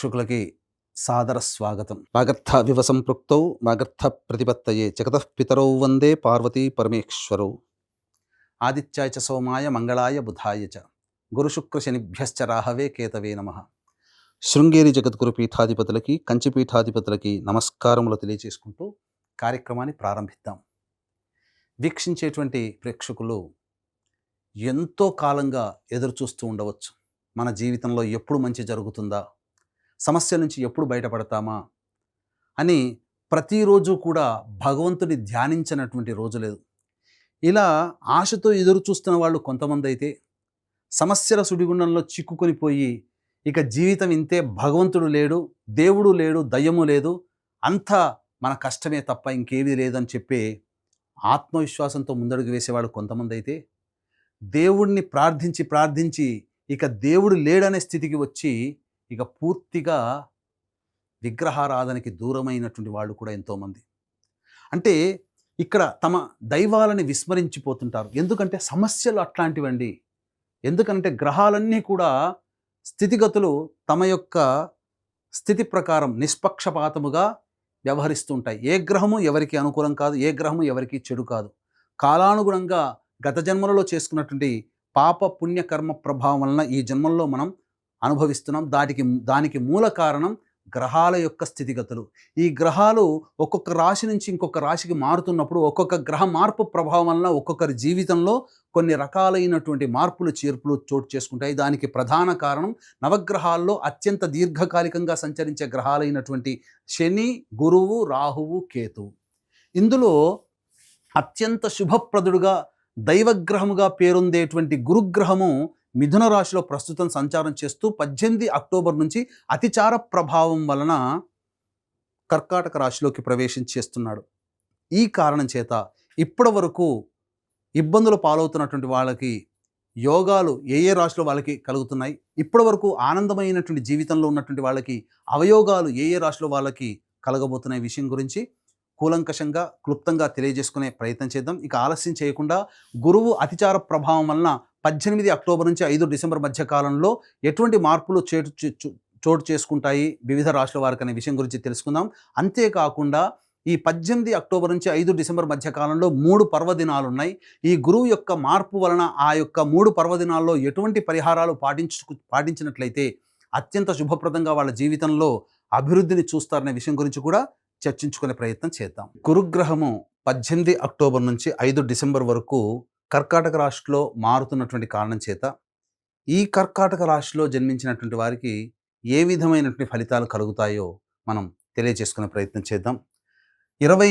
ప్రేక్షకులకి సాదర స్వాగతం. వాగర్థ వివ సంపృక్తౌ మాగర్థ ప్రతిపత్తయే జగతః పితరౌ వందే పార్వతీ పరమేశ్వరౌ. ఆదిత్యాయ చ సోమాయ మంగళాయ బుధాయ చ. గురుశుక్రశనిభ్యశ్చ రాహవే కేతవే నమ. శృంగేరి జగద్గురు పీఠాధిపతులకి కంచి పీఠాధిపతులకి నమస్కారములు తెలియజేసుకుంటూ కార్యక్రమాన్ని ప్రారంభిద్దాం. వీక్షించేటువంటి ప్రేక్షకులు ఎంతో కాలంగా ఎదురు చూస్తూ ఉండవచ్చు. మన జీవితంలో ఎప్పుడు మంచి జరుగుతుందా? సమస్య నుంచి ఎప్పుడు బయటపడతామా? అని ప్రతిరోజు కూడా భగవంతుని ధ్యానించినటువంటి రోజు లేదు. ఇలా ఆశతో ఎదురు చూస్తున్న వాళ్ళు కొంతమంది అయితే సమస్యల సుడిగుండంలో చిక్కుకొని పోయి ఇక జీవితం ఇంతే భగవంతుడు లేడు దేవుడు లేడు దయ్యము లేదు అంతా మన కష్టమే తప్ప ఇంకేమీ లేదని చెప్పే ఆత్మవిశ్వాసంతో ముందడుగు వేసేవాళ్ళు కొంతమంది అయితే దేవుణ్ణి ప్రార్థించి ప్రార్థించి ఇక దేవుడు లేడనే స్థితికి వచ్చి ఇక పూర్తిగా విగ్రహారాధనకి దూరమైనటువంటి వాళ్ళు కూడా ఎంతోమంది. అంటే ఇక్కడ తమ దైవాలని విస్మరించిపోతుంటారు. ఎందుకంటే సమస్యలు అట్లాంటివండి. ఎందుకంటే గ్రహాలన్నీ కూడా స్థితిగతులు తమ యొక్క స్థితి ప్రకారం నిష్పక్షపాతముగా వ్యవహరిస్తుంటాయి. ఏ గ్రహము ఎవరికి అనుకూలం కాదు ఏ గ్రహము ఎవరికి చెడు కాదు. కాలానుగుణంగా గత జన్మలలో చేసుకున్నటువంటి పాప పుణ్యకర్మ ప్రభావం వలన ఈ జన్మల్లో మనం అనుభవిస్తున్నాం. దాటికి దానికి మూల కారణం గ్రహాల యొక్క స్థితిగతులు. ఈ గ్రహాలు ఒక్కొక్క రాశి నుంచి ఇంకొక రాశికి మారుతున్నప్పుడు ఒక్కొక్క గ్రహ మార్పు ప్రభావం వలన ఒక్కొక్కరి జీవితంలో కొన్ని రకాలైనటువంటి మార్పులు చేర్పులు చోటు చేసుకుంటాయి. దానికి ప్రధాన కారణం నవగ్రహాల్లో అత్యంత దీర్ఘకాలికంగా సంచరించే గ్రహాలైనటువంటి శని గురువు రాహువు కేతువు. ఇందులో అత్యంత శుభప్రదుడుగా దైవగ్రహముగా పేరొందేటువంటి గురుగ్రహము మిథున రాశిలో ప్రస్తుతం సంచారం చేస్తూ పద్దెనిమిది అక్టోబర్ నుంచి అతిచార ప్రభావం వలన కర్కాటక రాశిలోకి ప్రవేశించేస్తున్నాడు ఈ కారణం చేత ఇప్పటి వరకు ఇబ్బందులు పాలవుతున్నటువంటి వాళ్ళకి యోగాలు ఏ ఏ రాశిలో వాళ్ళకి కలుగుతున్నాయి ఇప్పటి వరకు ఆనందమైనటువంటి జీవితంలో ఉన్నటువంటి వాళ్ళకి అవయోగాలు ఏ ఏ రాశిలో వాళ్ళకి కలగబోతున్నాయి విషయం గురించి కూలంకషంగా క్లుప్తంగా తెలియజేసుకునే ప్రయత్నం చేద్దాం. ఇక ఆలస్యం చేయకుండా గురువు అతిచార ప్రభావం వలన పద్దెనిమిది అక్టోబర్ నుంచి ఐదు డిసెంబర్ మధ్య కాలంలో ఎటువంటి మార్పులు చేటు చోటు చేసుకుంటాయి? వివిధ రాష్ట్రాల వారికి అనే విషయం గురించి తెలుసుకుందాం. అంతేకాకుండా ఈ పద్దెనిమిది అక్టోబర్ నుంచి ఐదు డిసెంబర్ మధ్య కాలంలో మూడు పర్వదినాలు ఉన్నాయి. ఈ గురువు యొక్క మార్పు వలన ఆ యొక్క మూడు పర్వదినాల్లో ఎటువంటి పరిహారాలు పాటించు పాటించినట్లయితే అత్యంత శుభప్రదంగా వాళ్ళ జీవితంలో అభివృద్ధిని చూస్తారనే విషయం గురించి కూడా చర్చించుకునే ప్రయత్నం చేద్దాం. గురుగ్రహము పద్దెనిమిది అక్టోబర్ నుంచి ఐదు డిసెంబర్ వరకు కర్కాటక రాశిలో మారుతున్నటువంటి కారణం చేత ఈ కర్కాటక రాశిలో జన్మించినటువంటి వారికి ఏ విధమైనటువంటి ఫలితాలు కలుగుతాయో మనం తెలియజేసుకునే ప్రయత్నం చేద్దాం. ఇరవై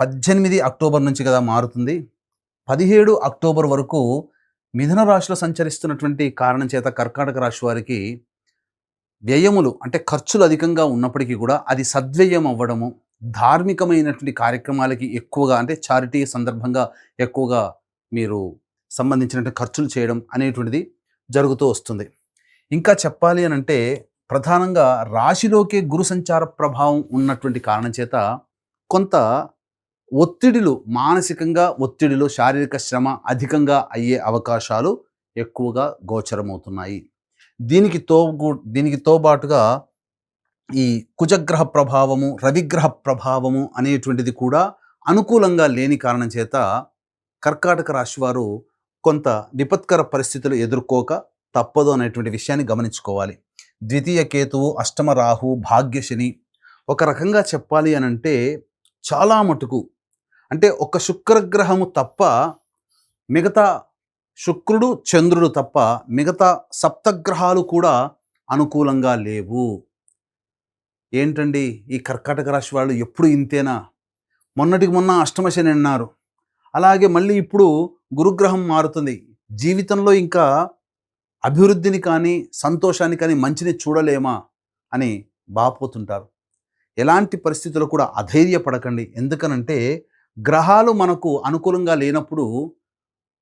పద్దెనిమిది అక్టోబర్ నుంచి కదా మారుతుంది. పదిహేడు అక్టోబర్ వరకు మిథున రాశిలో సంచరిస్తున్నటువంటి కారణం చేత కర్కాటక రాశి వారికి వ్యయములు అంటే ఖర్చులు అధికంగా ఉన్నప్పటికీ కూడా అది సద్వ్యయం అవ్వడము ధార్మికమైనటువంటి కార్యక్రమాలకి ఎక్కువగా అంటే చారిటీ సందర్భంగా ఎక్కువగా మీరు సంబంధించినటువంటి ఖర్చులు చేయడం అనేటువంటిది జరుగుతూ వస్తుంది. ఇంకా చెప్పాలి అని అంటే ప్రధానంగా రాశిలోకే గురు సంచార ప్రభావం ఉన్నటువంటి కారణం చేత కొంత ఒత్తిడిలు మానసికంగా ఒత్తిడిలు శారీరక శ్రమ అధికంగా అయ్యే అవకాశాలు ఎక్కువగా గోచరమవుతున్నాయి. దీనికి తో దీనికి తోబాటుగా ఈ కుజగ్రహ ప్రభావము రవిగ్రహ ప్రభావము అనేటువంటిది కూడా అనుకూలంగా లేని కారణం చేత కర్కాటక రాశి వారు కొంత విపత్కర పరిస్థితులు ఎదుర్కోక తప్పదు అనేటువంటి విషయాన్ని గమనించుకోవాలి. ద్వితీయ కేతువు అష్టమ రాహు భాగ్యశని ఒక రకంగా చెప్పాలి అని అంటే చాలా మటుకు. అంటే ఒక శుక్రగ్రహము తప్ప మిగతా శుక్రుడు చంద్రుడు తప్ప మిగతా సప్తగ్రహాలు కూడా అనుకూలంగా లేవు. ఏంటండి ఈ కర్కాటక రాశి వాళ్ళు ఎప్పుడు ఇంతేనా? మొన్నటికి మొన్న అష్టమశని అన్నారు. అలాగే మళ్ళీ ఇప్పుడు గురుగ్రహం మారుతుంది. జీవితంలో ఇంకా అభివృద్ధిని కానీ సంతోషాన్ని కానీ మంచిని చూడలేమా? అని బాపోతుంటారు. ఎలాంటి పరిస్థితుల్లో కూడా అధైర్యపడకండి. ఎందుకనంటే గ్రహాలు మనకు అనుకూలంగా లేనప్పుడు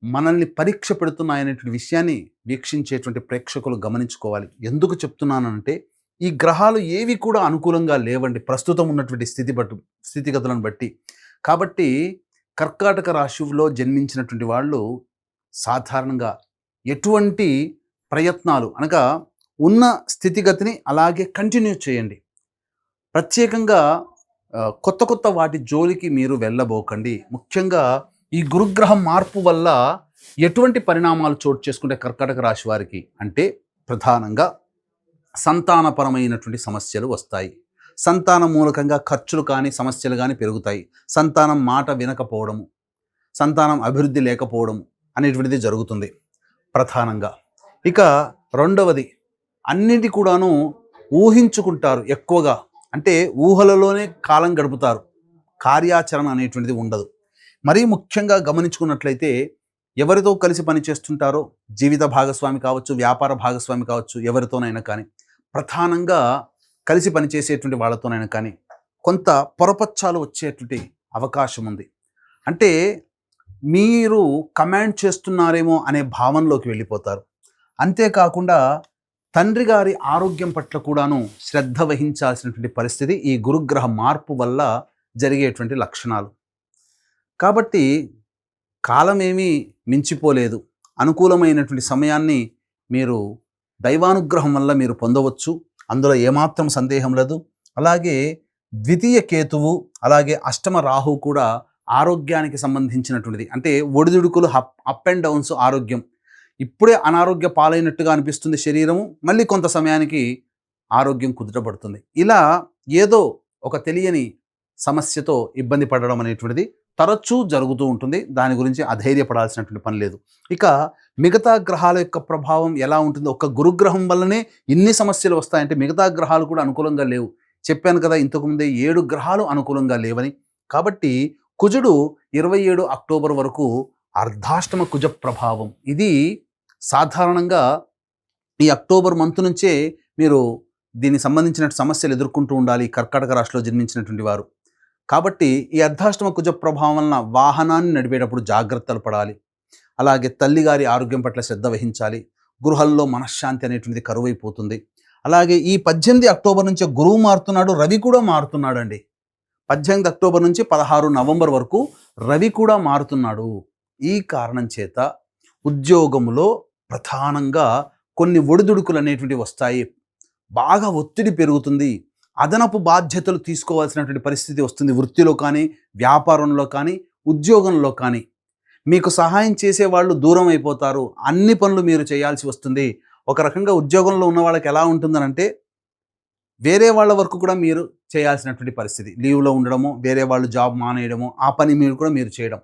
మనల్ని పరీక్ష పెడుతున్నాయనేటువంటి విషయాన్ని వీక్షించేటువంటి ప్రేక్షకులు గమనించుకోవాలి. ఎందుకు చెప్తున్నానంటే ఈ గ్రహాలు ఏవి కూడా అనుకూలంగా లేవండి. ప్రస్తుతం ఉన్నటువంటి స్థితి బట్టి స్థితిగతులను బట్టి. కాబట్టి కర్కాటక రాశిలో జన్మించినటువంటి వాళ్ళు సాధారణంగా ఎటువంటి ప్రయత్నాలు అనగా ఉన్న స్థితిగతిని అలాగే కంటిన్యూ చేయండి. ప్రత్యేకంగా కొత్త కొత్త వాటి జోలికి మీరు వెళ్ళబోకండి. ముఖ్యంగా ఈ గురుగ్రహం మార్పు వల్ల ఎటువంటి పరిణామాలు చోటు చేసుకుంటే కర్కాటక రాశి వారికి అంటే ప్రధానంగా సంతానపరమైనటువంటి సమస్యలు వస్తాయి. సంతానం మూలకంగా ఖర్చులు కానీ సమస్యలు కానీ పెరుగుతాయి. సంతానం మాట వినకపోవడము సంతానం అభివృద్ధి లేకపోవడం అనేటువంటిది జరుగుతుంది ప్రధానంగా. ఇక రెండవది అన్నిటి కూడాను ఊహించుకుంటారు ఎక్కువగా. అంటే ఊహలలోనే కాలం గడుపుతారు. కార్యాచరణ అనేటువంటిది ఉండదు. మరీ ముఖ్యంగా గమనించుకున్నట్లయితే ఎవరితో కలిసి పనిచేస్తుంటారో జీవిత భాగస్వామి కావచ్చు వ్యాపార భాగస్వామి కావచ్చు ఎవరితోనైనా కానీ ప్రధానంగా కలిసి పనిచేసేటువంటి వాళ్ళతోనైనా కానీ కొంత పొరపచ్చాలు వచ్చేటువంటి అవకాశం ఉంది. అంటే మీరు కమాండ్ చేస్తున్నారేమో అనే భావనలోకి వెళ్ళిపోతారు. అంతేకాకుండా తండ్రి గారి ఆరోగ్యం పట్ల కూడాను శ్రద్ధ వహించాల్సినటువంటి పరిస్థితి ఈ గురుగ్రహ మార్పు వల్ల జరిగేటువంటి లక్షణాలు. కాబట్టి కాలమేమీ మించిపోలేదు. అనుకూలమైనటువంటి సమయాన్ని మీరు దైవానుగ్రహం వల్ల మీరు పొందవచ్చు. అందులో ఏమాత్రం సందేహం లేదు. అలాగే ద్వితీయ కేతువు అలాగే అష్టమ రాహు కూడా ఆరోగ్యానికి సంబంధించినటువంటిది. అంటే ఒడిదుడుకులు అప్ అప్ అండ్ డౌన్స్ ఆరోగ్యం. ఇప్పుడే అనారోగ్య పాలైనట్టుగా అనిపిస్తుంది శరీరము. మళ్ళీ కొంత సమయానికి ఆరోగ్యం కుదుటపడుతుంది. ఇలా ఏదో ఒక తెలియని సమస్యతో ఇబ్బంది పడడం అనేటువంటిది తరచూ జరుగుతూ ఉంటుంది. దాని గురించి అధైర్యపడాల్సినటువంటి పని లేదు. ఇక మిగతా గ్రహాల యొక్క ప్రభావం ఎలా ఉంటుందో? ఒక గురుగ్రహం వల్లనే ఇన్ని సమస్యలు వస్తాయంటే మిగతా గ్రహాలు కూడా అనుకూలంగా లేవు. చెప్పాను కదా ఇంతకుముందే ఏడు గ్రహాలు అనుకూలంగా లేవని. కాబట్టి కుజుడు ఇరవై ఏడు అక్టోబర్ వరకు అర్ధాష్టమ కుజ ప్రభావం. ఇది సాధారణంగా ఈ అక్టోబర్ మంత్ నుంచే మీరు దీనికి సంబంధించిన సమస్యలు ఎదుర్కొంటూ ఉండాలి. కర్కాటక రాశిలో జన్మించినటువంటి వారు. కాబట్టి ఈ అర్ధాష్టమ కుజ ప్రభావం వలన వాహనాన్ని నడిపేటప్పుడు జాగ్రత్తలు పడాలి. అలాగే తల్లిగారి ఆరోగ్యం పట్ల శ్రద్ధ వహించాలి. గృహల్లో మనశ్శాంతి అనేటువంటిది కరువైపోతుంది. అలాగే ఈ పద్దెనిమిది అక్టోబర్ నుంచి గురువు మారుతున్నాడు రవి కూడా మారుతున్నాడు అండి పద్దెనిమిది అక్టోబర్ నుంచి పదహారు నవంబర్ వరకు రవి కూడా మారుతున్నాడు. ఈ కారణం చేత ఉద్యోగంలో ప్రధానంగా కొన్ని ఒడిదుడుకులు అనేటువంటివి వస్తాయి. బాగా ఒత్తిడి పెరుగుతుంది. అదనపు బాధ్యతలు తీసుకోవాల్సినటువంటి పరిస్థితి వస్తుంది వృత్తిలో కానీ వ్యాపారంలో కానీ ఉద్యోగంలో కానీ. మీకు సహాయం చేసే వాళ్ళు దూరం అయిపోతారు. అన్ని పనులు మీరు చేయాల్సి వస్తుంది. ఒక రకంగా ఉద్యోగంలో ఉన్న వాళ్ళకి ఎలా ఉంటుందనంటే వేరే వాళ్ళ వరకు కూడా మీరు చేయాల్సినటువంటి పరిస్థితి. లీవ్లో ఉండడము వేరే వాళ్ళు జాబ్ మానేయడము ఆ పని మీరు కూడా మీరు చేయడం.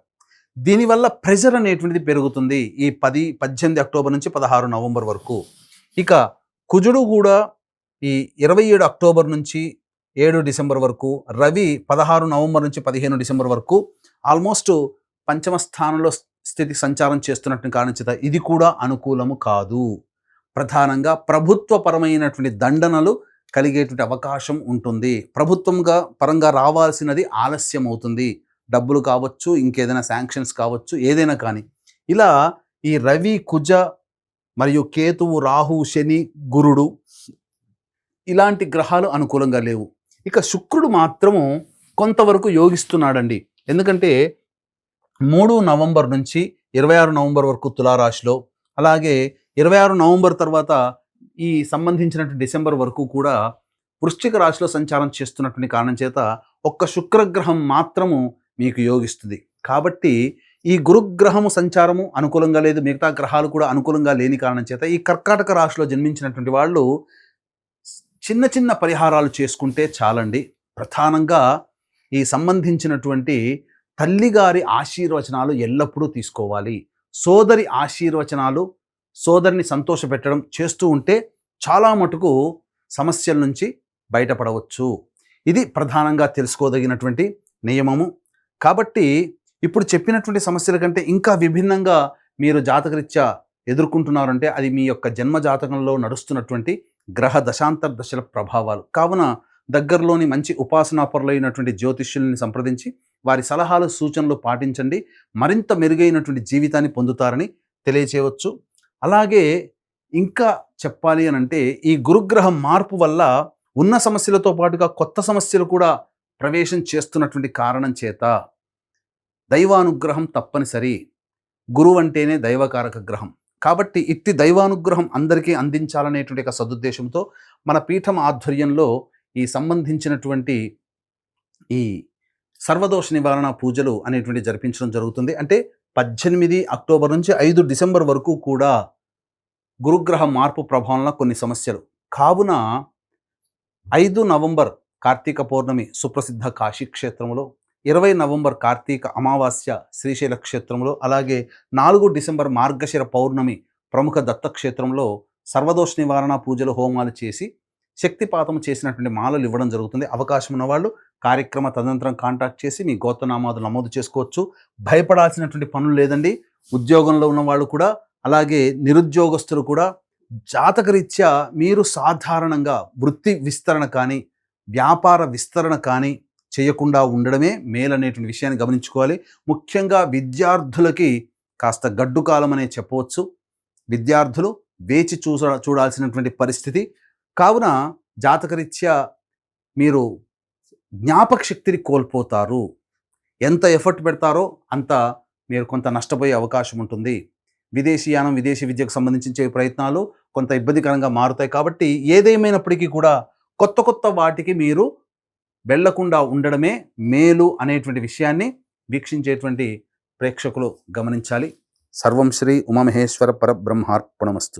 దీనివల్ల ప్రెషర్ అనేటువంటిది పెరుగుతుంది ఈ పది పద్దెనిమిది అక్టోబర్ నుంచి పదహారు నవంబర్ వరకు. ఇక కుజుడు కూడా ఈ ఇరవై ఏడు అక్టోబర్ నుంచి ఏడు డిసెంబర్ వరకు రవి పదహారు నవంబర్ నుంచి పదిహేను డిసెంబర్ వరకు ఆల్మోస్ట్ పంచమ స్థానంలో స్థితి సంచారం చేస్తున్నట్టు కారణించేత ఇది కూడా అనుకూలము కాదు. ప్రధానంగా ప్రభుత్వపరమైనటువంటి దండనలు కలిగేటువంటి అవకాశం ఉంటుంది. ప్రభుత్వంగా పరంగా రావాల్సినది ఆలస్యం అవుతుంది. డబ్బులు కావచ్చు ఇంకేదైనా శాంక్షన్స్ కావచ్చు ఏదైనా కానీ. ఇలా ఈ రవి కుజ మరియు కేతువు రాహు శని గురుడు ఇలాంటి గ్రహాలు అనుకూలంగా లేవు. ఇక శుక్రుడు మాత్రము కొంతవరకు యోగిస్తున్నాడండి. ఎందుకంటే మూడు నవంబర్ నుంచి ఇరవై ఆరు నవంబర్ వరకు తులారాశిలో అలాగే ఇరవై ఆరు నవంబర్ తర్వాత ఈ సంబంధించినటువంటి డిసెంబర్ వరకు కూడా వృశ్చిక రాశిలో సంచారం చేస్తున్నటువంటి కారణం చేత ఒక్క శుక్రగ్రహం మాత్రము మీకు యోగిస్తుంది. కాబట్టి ఈ గురుగ్రహము సంచారము అనుకూలంగా లేదు మిగతా గ్రహాలు కూడా అనుకూలంగా లేని కారణం చేత ఈ కర్కాటక రాశిలో జన్మించినటువంటి వాళ్ళు చిన్న చిన్న పరిహారాలు చేసుకుంటే చాలండి. ప్రధానంగా ఈ సంబంధించినటువంటి తల్లిగారి ఆశీర్వచనాలు ఎల్లప్పుడూ తీసుకోవాలి. సోదరి ఆశీర్వచనాలు సోదరిని సంతోషపెట్టడం చేస్తూ ఉంటే చాలా మటుకు సమస్యల నుంచి బయటపడవచ్చు. ఇది ప్రధానంగా తెలుసుకోదగినటువంటి నియమము. కాబట్టి ఇప్పుడు చెప్పినటువంటి సమస్యల కంటే ఇంకా విభిన్నంగా మీరు జాతకరీత్యా ఎదుర్కొంటున్నారంటే అది మీ యొక్క జన్మ జాతకంలో నడుస్తున్నటువంటి గ్రహ దశాంతర దశల ప్రభావాలు. కావున దగ్గరలోని మంచి ఉపాసనాపరులైనటువంటి జ్యోతిష్యుల్ని సంప్రదించి వారి సలహాలు సూచనలు పాటించండి. మరింత మెరుగైనటువంటి జీవితాన్ని పొందుతారని తెలియచేయవచ్చు. అలాగే ఇంకా చెప్పాలి అని అంటే ఈ గురుగ్రహం మార్పు వల్ల ఉన్న సమస్యలతో పాటుగా కొత్త సమస్యలు కూడా ప్రవేశం చేస్తున్నటువంటి కారణం చేత దైవానుగ్రహం తప్పనిసరి. గురువు అంటేనే దైవకారక గ్రహం. కాబట్టి ఇట్టి దైవానుగ్రహం అందరికీ అందించాలనేటువంటి ఒక సదుద్దేశంతో మన పీఠం ఆధ్వర్యంలో ఈ సంబంధించినటువంటి ఈ సర్వదోష నివారణ పూజలు అనేటువంటి జరిపించడం జరుగుతుంది. అంటే పద్దెనిమిది అక్టోబర్ నుంచి ఐదు డిసెంబర్ వరకు కూడా గురుగ్రహ మార్పు ప్రభావంలో కొన్ని సమస్యలు. కావున ఐదు నవంబర్ కార్తీక పౌర్ణమి సుప్రసిద్ధ కాశీ క్షేత్రంలో ఇరవై నవంబర్ కార్తీక అమావాస్య శ్రీశైల క్షేత్రంలో అలాగే నాలుగు డిసెంబర్ మార్గశిర పౌర్ణమి ప్రముఖ దత్తక్షేత్రంలో సర్వదోష నివారణ పూజలు హోమాలు చేసి శక్తిపాతం చేసినటువంటి మాలలు ఇవ్వడం జరుగుతుంది. అవకాశం ఉన్నవాళ్ళు కార్యక్రమ తదనంతరం కాంటాక్ట్ చేసి మీ గోత్రనామాలు నమోదు చేసుకోవచ్చు. భయపడాల్సినటువంటి పనులు లేదండి. ఉద్యోగంలో ఉన్నవాళ్ళు కూడా అలాగే నిరుద్యోగస్తులు కూడా జాతకరీత్యా మీరు సాధారణంగా వృత్తి విస్తరణ కానీ వ్యాపార విస్తరణ కానీ చేయకుండా ఉండడమే మేలనేటువంటి విషయాన్ని గమనించుకోవాలి. ముఖ్యంగా విద్యార్థులకి కాస్త గడ్డు కాలం అనే చెప్పవచ్చు. విద్యార్థులు వేచి చూస చూడాల్సినటువంటి పరిస్థితి. కావున జాతకరీత్యా మీరు జ్ఞాపక శక్తిని కోల్పోతారు. ఎంత ఎఫర్ట్ పెడతారో అంత మీరు కొంత నష్టపోయే అవకాశం ఉంటుంది. విదేశీయానం విదేశీ విద్యకు సంబంధించే ప్రయత్నాలు కొంత ఇబ్బందికరంగా మారుతాయి. కాబట్టి ఏదేమైనప్పటికీ కూడా కొత్త కొత్త వాటికి మీరు వెళ్ళకుండా ఉండడమే మేలు అనేటువంటి విషయాన్ని వీక్షించేటువంటి ప్రేక్షకులు గమనించాలి. సర్వం శ్రీ ఉమామహేశ్వర పరబ్రహ్మార్పణమస్తు.